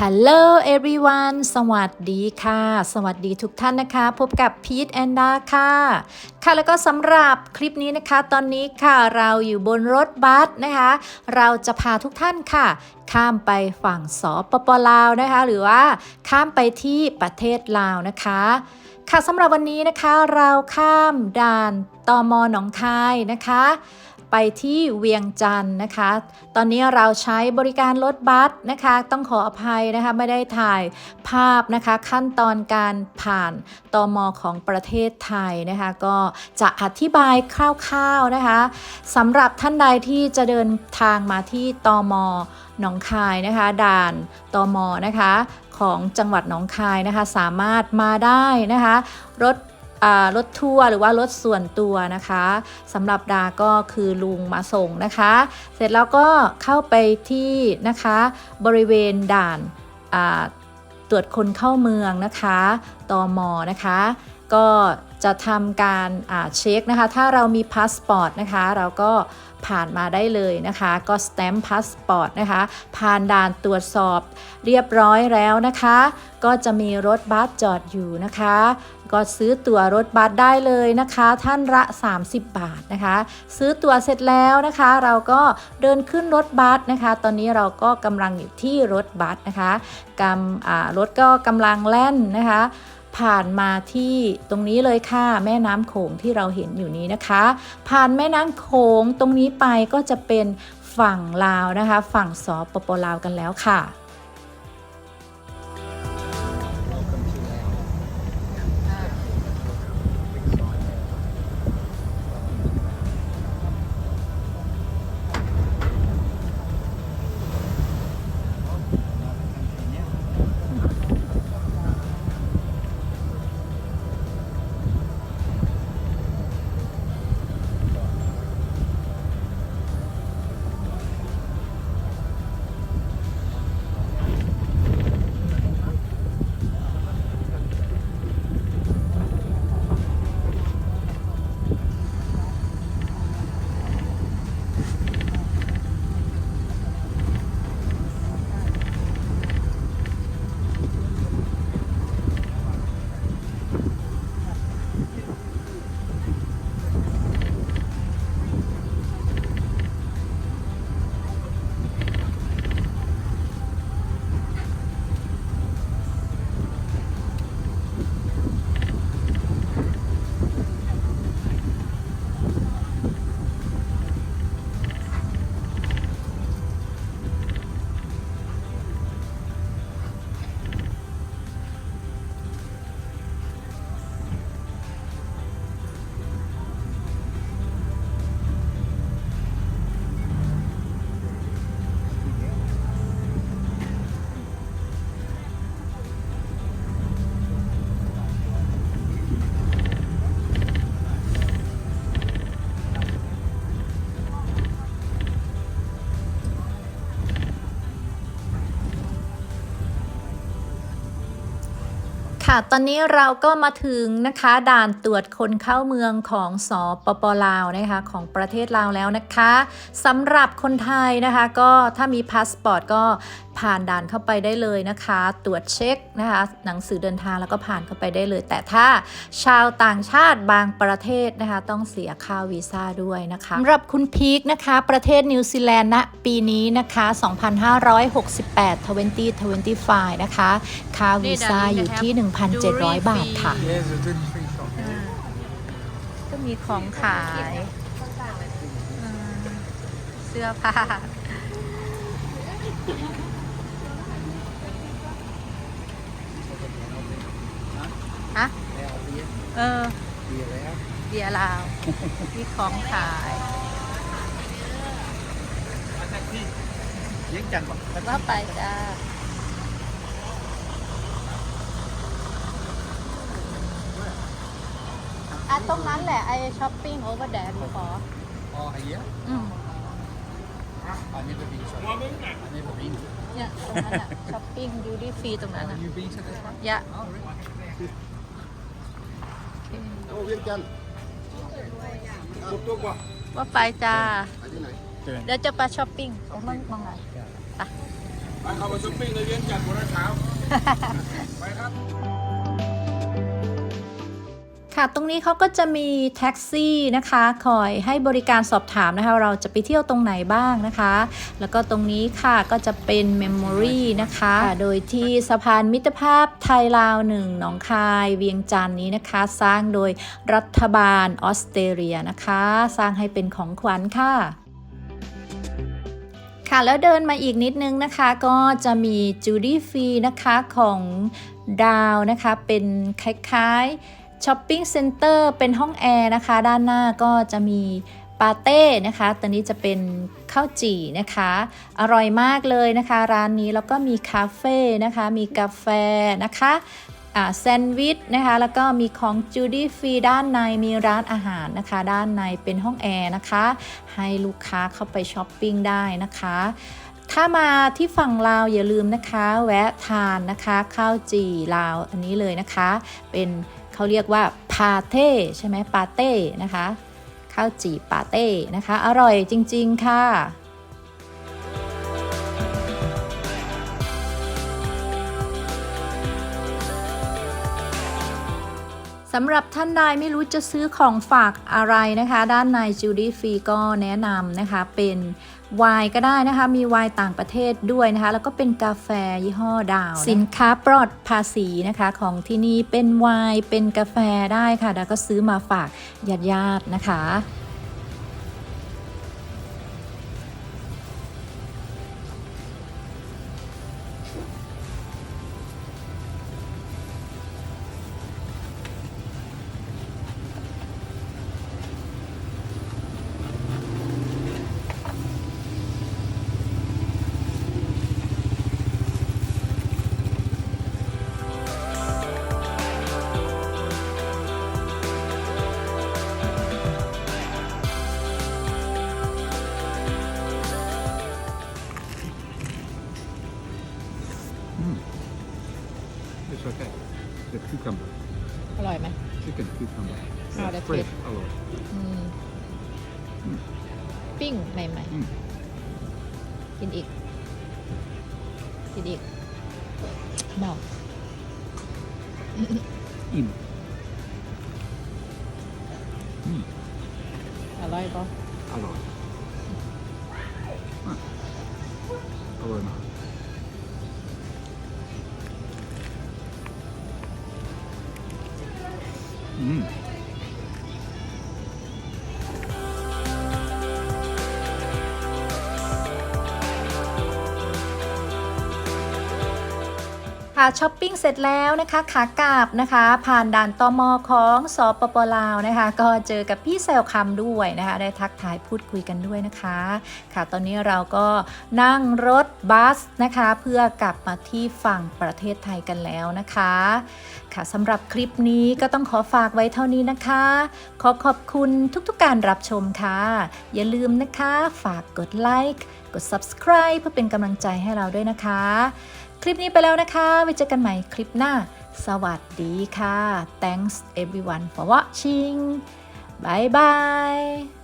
Hello everyone สวัสดีค่ะ สวัสดีทุกท่านนะคะ พบกับพีทแอนดาค่ะ ค่ะแล้วก็สำหรับคลิปนี้นะคะ ตอนนี้ค่ะเราอยู่บนรถบัสนะคะ เราจะพาทุกท่านค่ะ ข้ามไปฝั่งสปปลาวนะคะ หรือว่าข้ามไปที่ประเทศลาวนะคะ ค่ะสำหรับวันนี้นะคะเราข้ามด่านตอมหนองคายนะคะ ไปที่เวียงจันทร์นะคะ ตอนนี้เราใช้บริการรถบัสนะคะ ต้องขออภัยนะคะไม่ได้ถ่ายภาพนะคะ ขั้นตอนการผ่านตอมของประเทศไทยนะคะ ก็จะอธิบายคร่าวๆนะคะสำหรับท่านใดที่จะเดินทางมาที่ตอมหนองคายนะคะ ด่านตอมนะคะของจังหวัดหนองคายนะคะ สามารถมาได้นะคะ รถ รถทัวร์หรือว่ารถส่วนตัวนะคะสำหรับดาก็คือลุงมาส่งนะคะ เสร็จแล้วก็เข้าไปที่นะคะบริเวณด่านตรวจคนเข้าเมืองนะคะตอมนะคะ ก็จะทำการเช็คนะคะ ถ้าเรามีพาสปอร์ตนะคะ เราก็ผ่านมาได้เลยนะคะ ก็สแตมป์พาสปอร์ตนะคะ ผ่านด่านตรวจสอบเรียบร้อยแล้วนะคะ ก็จะมีรถบัสจอดอยู่นะคะ ก็ซื้อตั๋วรถบัสได้เลยนะคะ ท่านละ 30 บาทนะคะ ซื้อตั๋วเสร็จแล้วนะคะ เราก็เดินขึ้นรถบัสนะคะ ตอนนี้เราก็กำลังอยู่ที่รถบัสนะคะกำอ่ารถก็กำลังแล่นนะคะ ผ่านมาที่ตรงนี้เลยค่ะแม่น้ำโขงที่เราเห็นอยู่นี้นะคะ ผ่านแม่น้ำโขงตรงนี้ไปก็จะเป็นฝั่งลาวนะคะ ฝั่งสปปลาวกันแล้วค่ะ ค่ะ ตอนนี้เราก็มาถึงนะคะด่านตรวจคนเข้าเมืองของสปปลาวนะคะของประเทศลาวแล้วนะคะสำหรับคนไทยนะคะก็ถ้ามีพาสปอร์ตก็ผ่านด่านเข้าไปได้เลยนะคะ ตรวจเช็คนะคะหนังสือเดินทางแล้วก็ผ่านเข้าไปได้เลย แต่ถ้าชาวต่างชาติบางประเทศนะคะต้องเสียค่าวีซ่าด้วยนะคะสำหรับคุณพีคนะคะประเทศนิวซีแลนด์ณปีนี้นะคะ 2568 2025 นะคะ ค่าวีซ่าอยู่ที่1,700 บาทค่ะ Yes, a duty free shop. ก็มีของขายอืมเสื้อผ้า ฮะเออเบียร์ลาว มีของขาย Giếng chanh ว่าไปจ้า อะตรงนั้นแหละไอช้อปปิ้งโอเวอร์แดนขอ Oh, here? อืม I've never been shopping. I've never been. เนี่ยตรงนั้นอะช้อปปิ้งดิวตี้ฟรีตรงนั้นอะ Have you been to this one? ยะ Oh, really? โอ้เวียงจันทร์บุกตุกวะว่าไปจ้าไปที่ไหนเดี๋ยวจะไปช้อปปิ้งโอ้มันมองไหนไปไปเข้ามาช้าไปครับค่ะตรงนี้เขาก็จะมีแท็กซี่นะคะ คอยให้บริการสอบถามนะคะ เราจะไปเที่ยวตรงไหนบ้างนะคะ แล้วก็ตรงนี้ค่ะก็จะเป็นเมมโมรีนะคะ โดยที่สะพานมิตรภาพไทยลาวหนึ่งหนองคายเวียงจันทร์นี้นะคะ สร้างโดยรัฐบาลออสเตรเลียนะคะ สร้างให้เป็นของขวัญค่ะค่ะแล้วเดินมาอีกนิดนึงนะคะก็จะมีจูดี้ฟรีนะคะของดาวนะคะเป็นคล้ายๆ ช้อปปิ้งเซ็นเตอร์เป็นห้องแอร์นะคะ ด้านหน้าก็จะมีปาเต้นะคะตัวนี้จะเป็นข้าวจี่นะคะ อร่อยมากเลยนะคะ ร้านนี้แล้วก็มีคาเฟ่นะคะ มีกาแฟนะคะแซนด์วิชนะคะ แล้วก็มีของจูดี้ฟรีด้านในมีร้านอาหารนะคะ ด้านในเป็นห้องแอร์นะคะ ให้ลูกค้าเข้าไปช้อปปิ้งได้นะคะ ถ้ามาที่ฝั่งลาวอย่าลืมนะคะ แวะทานนะคะ ข้าวจี่ลาวอันนี้เลยนะคะ เป็น เขาเรียกว่าพาเต้ใช่ไหมปาเต้นะคะข้าวจี่ปาเต้นะคะ อร่อยจริง ๆ ค่ะสำหรับท่านใดไม่รู้จะซื้อของฝากอะไรนะคะ ด้านในจูดี้ฟรีก็แนะนำนะคะเป็น ไวน์ก็ได้นะคะ มีไวน์ต่างประเทศด้วยนะคะ แล้วก็เป็นกาแฟยี่ห้อดาว สินค้าปลอดภาษีนะคะ ของที่นี่เป็นไวน์เป็นกาแฟได้ค่ะแล้วก็ซื้อมาฝากญาติๆนะคะ ปิ้งใหม่อืม ๆ กินอีก กินอีกบอกอิ่มอืมอร่อยปะอร่อยอะอร่อยมากอืม ค่ะช้อปปิ้งเสร็จแล้วนะคะขากลับนะคะ ผ่านด่านตมของสปปลาวนะคะ ก็เจอกับพี่แซวคำด้วยนะคะ ได้ทักทายพูดคุยกันด้วยนะคะ ค่ะตอนนี้เราก็นั่งรถบัสนะคะ เพื่อกลับมาที่ฝั่งประเทศไทยกันแล้วนะคะ ค่ะสำหรับคลิปนี้ก็ต้องขอฝากไว้เท่านี้นะคะ ขอขอบคุณทุกๆการรับชมค่ะ อย่าลืมนะคะ ฝากกดไลค์กด subscribe เพื่อเป็นกำลังใจให้เราด้วยนะคะ คลิปนี้ไปแล้วนะคะ ไว้เจอกันใหม่คลิปหน้า สวัสดีค่ะ thanks everyone for watching bye bye